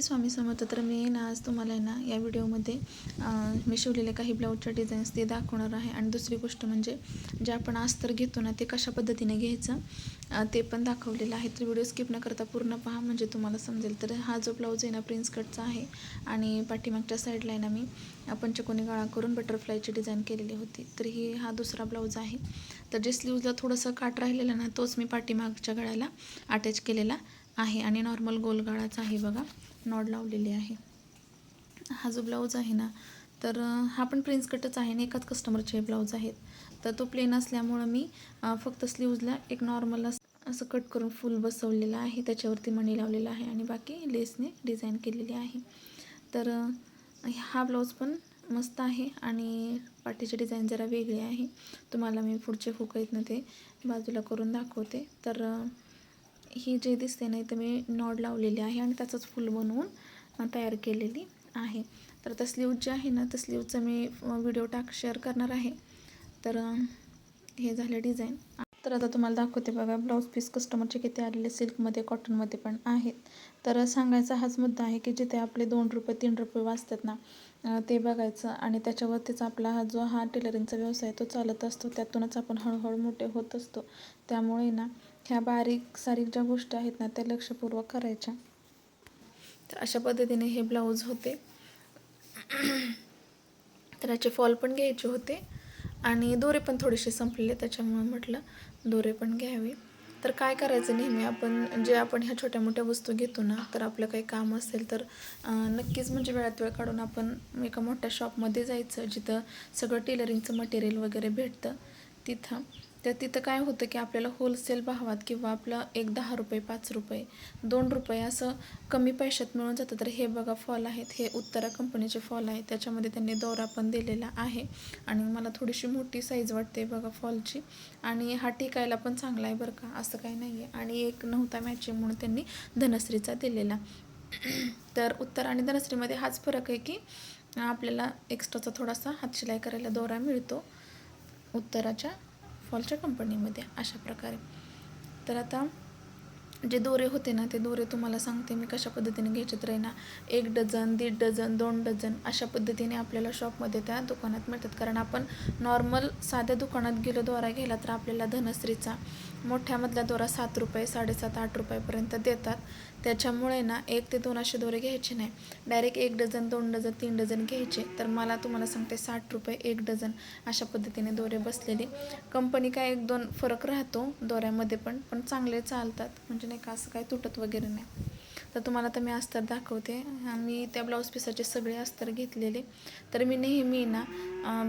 श्री स्वामी समर्थ तर मी ना आज तुम्हाला आहे ना या व्हिडिओमध्ये मी शिवलेले काही ब्लाऊजच्या डिझाईन्स ते दाखवणार आहे. आणि दुसरी गोष्ट म्हणजे जे आपण अस्तर घेतो ना ते कशा पद्धतीने घ्यायचं ते पण दाखवलेलं आहे. तर व्हिडिओ स्किप न करता पूर्ण पहा. म्हणजे तुम्हाला समजेल. तर हा जो ब्लाऊज आहे ना प्रिन्स कटचा आहे. आणि पाठीमागच्या साईडला आहे ना मी पंचकोनी गाळा करून बटरफ्लायची डिझाईन केलेली होती. तर ही हा दुसरा ब्लाऊज आहे. तर जे स्लीवला थोडंसं काट राहिलेलं ना तोच मी पाठीमागच्या गळ्याला अटॅच केलेला आहे आणि नॉर्मल गोलगाळाच आहे बघा. नॉड लावलेली आहे. हा जो ब्लाऊज आहे ना तर हा पण प्रिन्स कटच आहे आणि एकाच कस्टमरचे ब्लाऊज आहेत. तर तो प्लेन असल्यामुळं मी फक्त स्लीव्जला एक नॉर्मल असं कट करून फुल बसवलेला आहे. त्याच्यावरती मणी लावलेला आहे आणि बाकी लेसने डिझाईन केलेली आहे. तर हा ब्लाऊज पण मस्त आहे आणि पाठीची डिझाईन जरा वेगळी आहे. तुम्हाला मी पुढचे हुक आहेत ना ते बाजूला करून दाखवते. तर ही जे दिसते ना इथं मी नॉड लावलेली आहे आणि त्याचंच फुल बनवून तयार केलेली आहे. तर त्या स्लीव जे आहे ना तर स्लीवचा मी व्हिडिओ टाक शेअर करणार आहे. तर हे झालं डिझाईन. तर आता तुम्हाला दाखवते बघा ब्लाऊज पीस कस्टमरचे किती आलेले सिल्कमध्ये कॉटनमध्ये पण आहेत. तर सांगायचा हाच मुद्दा आहे की जिथे आपले दोन रुपये तीन रुपये वाचतात ना ते बघायचं आणि त्याच्यावरतीच आपला हा जो हा टेलरिंगचा व्यवसाय तो चालत असतो. त्यातूनच आपण हळूहळू मोठे होत असतो. त्यामुळे ना ह्या बारीक सारीक ज्या गोष्टी आहेत ना त्या लक्षपूर्वक करायच्या. तर अशा पद्धतीने हे ब्लाऊज होते. तर याचे फॉल पण घ्यायचे होते. आणि दोरे पण थोडेसे संपलेले त्याच्यामुळे म्हटलं दोरे पण घ्यावे. तर काय करायचं नेहमी आपण जे आपण ह्या छोट्या मोठ्या वस्तू घेतो ना तर आपलं काही काम असेल तर नक्कीच म्हणजे वेळात वेळ काढून आपण एका मोठ्या शॉपमध्ये जायचं जिथं सगळं टेलरिंगचं मटेरियल वगैरे भेटतं तिथं. तर तिथं काय होतं की आपल्याला होलसेल भावात किंवा आपलं एक दहा रुपये पाच रुपये दोन रुपये असं कमी पैशात मिळून जातं. तर हे बघा फॉल आहेत. हे उत्तरा कंपनीचे फॉल आहेत. त्याच्यामध्ये त्यांनी दोरा पण दिलेला आहे. आणि मला थोडीशी मोठी साईज वाटते बघा फॉलची आणि हा टिकायला पण चांगला आहे बरं का. असं काही नाही आहे आणि एक नव्हता मॅचिंग म्हणून त्यांनी धनश्रीचा दिलेला. तर उत्तर आणि धनश्रीमध्ये हाच फरक आहे की आपल्याला एक्स्ट्राचा थोडासा हातशिलाई करायला दोरा मिळतो. उत्तराच्या फॉलच्या कंपनीमध्ये अशा प्रकारे. तर आता जे दोरे होते ना ते दोरे तुम्हाला सांगते मी कशा पद्धतीने घ्यायचे तर ना एक डझन दीड डझन दोन डझन अशा पद्धतीने आपल्याला शॉपमध्ये त्या दुकानात मिळतात. कारण आपण नॉर्मल साध्या दुकानात गेलो दोरा घ्यायला तर आपल्याला धनश्रीचा मोठ्यामधला दोरा सात रुपये साडेसात आठ रुपयापर्यंत देतात. त्याच्यामुळे ना एक ते दोन असे दोरे घ्यायचे नाही. डायरेक्ट एक डझन दोन डझन तीन डझन घ्यायचे. तर मला तुम्हाला सांगते साठ रुपये एक डझन अशा पद्धतीने दोरे बसलेले. कंपनी काय एक दोन फरक राहतो दोऱ्यामध्ये पण पण चांगले चालतात. म्हणजे नाही का असं काय तुटत वगैरे नाही. तर तुम्हाला तर मी अस्तर दाखवते. मी त्या ब्लाऊज पिसाचे सगळे अस्तर घेतलेले. तर मी नेहमी ना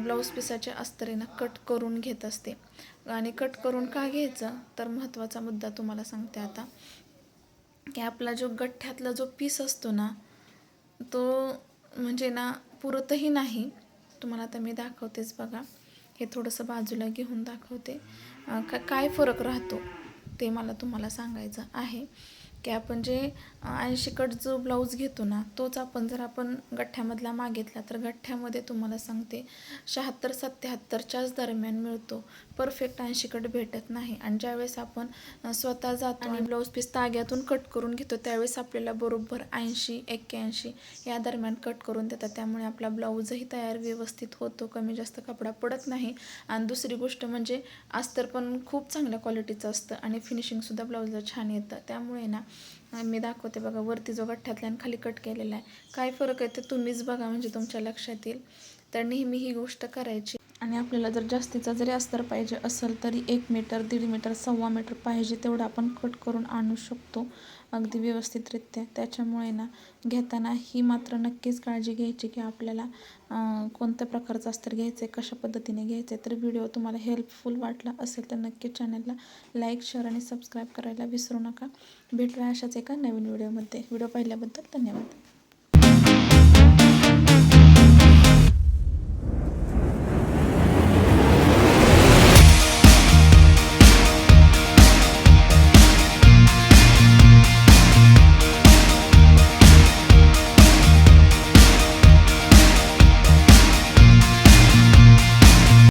ब्लाऊज पिसाचे अस्तर ना कट करून घेत असते. आणि कट करून का घ्यायचं? तर महत्त्वाचा मुद्दा तुम्हाला सांगते आता. की आपला जो गठ्ठ्यातला जो पीस असतो ना तो म्हणजे ना पुरतही नाही. तुम्हाला आता मी दाखवतेच बघा. हे थोडंसं बाजूला घेऊन दाखवते. का काय फरक राहतो? ते मला तुम्हाला सांगायचं आहे. की आपण जे ऐंशी कट जो ब्लाऊज घेतो ना तोच आपण जर आपण गठ्ठ्यामधला मागितला तर गठ्ठ्यामध्ये तुम्हाला सांगते शहात्तर सत्याहत्तरच्याच दरम्यान मिळतो. परफेक्ट ऐंशी कट भेटत नाही. आणि ज्यावेळेस आपण स्वतः जातो आणि ब्लाऊज पीस ताग्यातून कट करून घेतो त्यावेळेस आपल्याला बरोबर ऐंशी एक्क्याऐंशी या दरम्यान कट करून देतात. त्यामुळे आपला ब्लाऊजही तयार व्यवस्थित होतो कमी जास्त कपडा पडत नाही. आणि दुसरी गोष्ट म्हणजे अस्तर पण खूप चांगल्या क्वालिटीचं असतं आणि फिनिशिंगसुद्धा ब्लाऊजला छान येतं. त्यामुळे ना मी दाखवते बघा वरती जो गठ्ठ्यातला आणि खाली कट केलेला आहे. काय फरक आहे ते तुम्हीच बघा म्हणजे तुमच्या लक्षात येईल. तर नेहमी ही गोष्ट करायची. आणि आपल्याला जर जास्तीचा जरी अस्तर पाहिजे असेल तरी एक मीटर दीड मीटर सव्वा मीटर पाहिजे तेवढं आपण कट करून आणू शकतो अगदी व्यवस्थितरित्या. त्याच्यामुळे ना घेताना ही मात्र नक्कीच काळजी घ्यायची की आपल्याला कोणत्या प्रकारचं अस्तर घ्यायचं आहे कशा पद्धतीने घ्यायचं आहे तर व्हिडिओ तुम्हाला हेल्पफुल वाटला असेल तर नक्कीच चॅनलला लाईक शेअर आणि सबस्क्राईब करायला विसरू नका. भेटूया अशाच एका नवीन व्हिडिओमध्ये व्हिडिओ पाहिल्याबद्दल धन्यवाद.